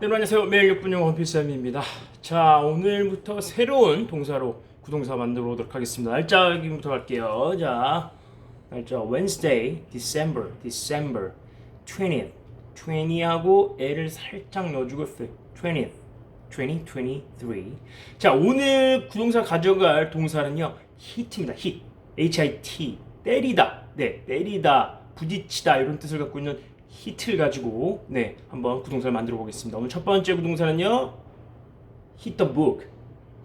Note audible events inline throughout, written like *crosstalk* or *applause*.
네, 안녕하세요. 매일 6분 영어 원피스입니다. 자, 오늘부터 새로운 동사로 구동사 만들어 보도록 하겠습니다. 날짜 확인부터 갈게요. 자, 날짜 Wednesday, December, December 20th. 20하고 L을 살짝 넣어주고 20th. 2023. 자, 오늘 구동사 가져갈 동사는요. hit입니다. hit. H-I-T. 때리다. 네, 때리다. 부딪히다. 이런 뜻을 갖고 있는 hit을 가지고 네, 한번 구동사를 만들어 보겠습니다. 오늘 첫 번째 구동사는요. hit the book.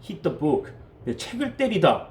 hit the book. 네, 책을 때리다.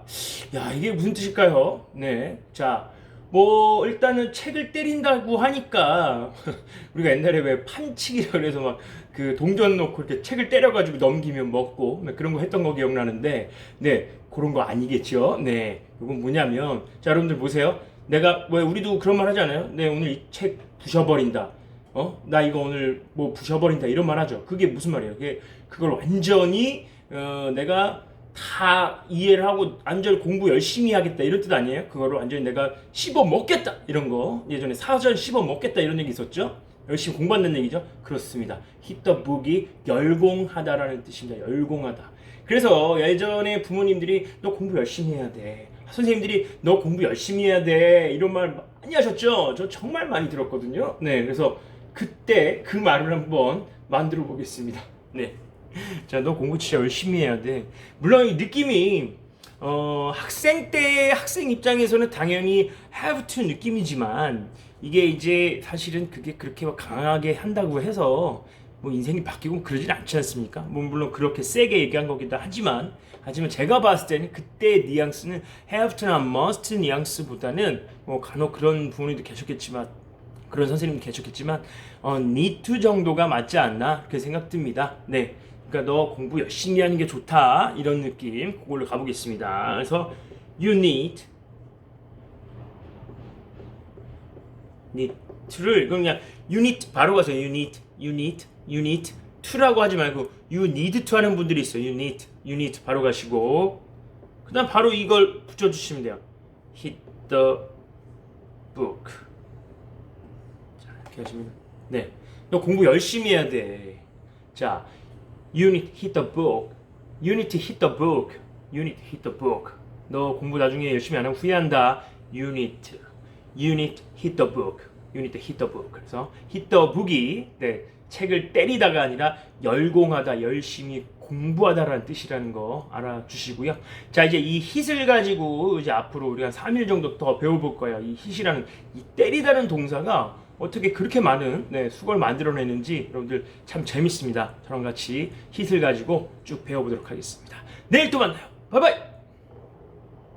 야, 이게 무슨 뜻일까요? 네. 자, 뭐 일단은 책을 때린다고 하니까 *laughs* 우리가 옛날에 왜 판치기라 그래서 막 그 동전 놓고 이렇게 책을 때려가지고 넘기면 먹고 뭐 그런 거 했던 거 기억나는데 네 그런 거 아니겠죠? 네 이건 뭐냐면 자 여러분들 보세요. 내가 왜 우리도 그런 말 하잖아요. 네 오늘 이 책 부셔버린다. 어? 나 이거 오늘 뭐 부셔버린다. 이런 말 하죠. 그게 무슨 말이에요? 그게 그걸 완전히 어 내가 다 이해를 하고 완전 공부 열심히 하겠다 이런 뜻 아니에요? 그거를 완전히 내가 씹어 먹겠다 이런 거 예전에 사전 씹어 먹겠다 이런 얘기 있었죠? 열심히 공부한다는 얘기죠? 그렇습니다. book이 열공하다라는 뜻입니다. 열공하다. 그래서 예전에 부모님들이 너 공부 열심히 해야 돼. 선생님들이 너 공부 열심히 해야 돼. 이런 말 많이 하셨죠? 저 정말 많이 들었거든요. 네, 그래서 그때 그 말을 한번 만들어 보겠습니다. 네. *laughs* 자, 너 공부 진짜 열심히 해야 돼. 물론 이 느낌이 어, 학생 때 학생 입장에서는 당연히 have to 느낌이지만 이게 이제 사실은 그게 그렇게 막 강하게 한다고 해서 뭐 인생이 바뀌고 그러진 않지 않습니까? 뭐 물론 그렇게 세게 얘기한 거기도 하지만 하지만 제가 봤을 때는 그때 뉘앙스는 have to나 must 뉘앙스보다는 뭐 간혹 그런 부모님도 계셨겠지만 그런 선생님도 계셨겠지만 어, need to 정도가 맞지 않나 그렇게 생각됩니다. 네. 그러니까 너 공부 열심히 하는 게 좋다 이런 느낌 그걸로 가보겠습니다. 그래서 you need need to를 그냥 you need 바로 가서 you need you need you need to라고 하지 말고 you need to 하는 분들이 있어요. you need you need 바로 가시고 그다음 바로 이걸 붙여주시면 돼요. hit the book 자 이렇게 하시면 네. 너 공부 열심히 해야 돼. 자, you need hit the book. You need to hit the book. You need to hit the book. 너 공부 나중에 열심히 안 하면 후회한다. You need to. You need to hit the book. You need to hit the book. 그래서 hit the book이 네, 책을 때리다가 아니라 열공하다, 열심히 공부하다라는 뜻이라는 거 알아주시고요. 자, 이제 이 hit을 가지고 이제 앞으로 우리가 3일 정도 더 배워볼 거예요. 이 hit이라는 이 때리다는 동사가 어떻게 그렇게 많은 네, 수걸 만들어내는지 여러분들 참 재밌습니다. 저랑 같이 hit을 가지고 쭉 배워보도록 하겠습니다. 내일 또 만나요. 바이바이!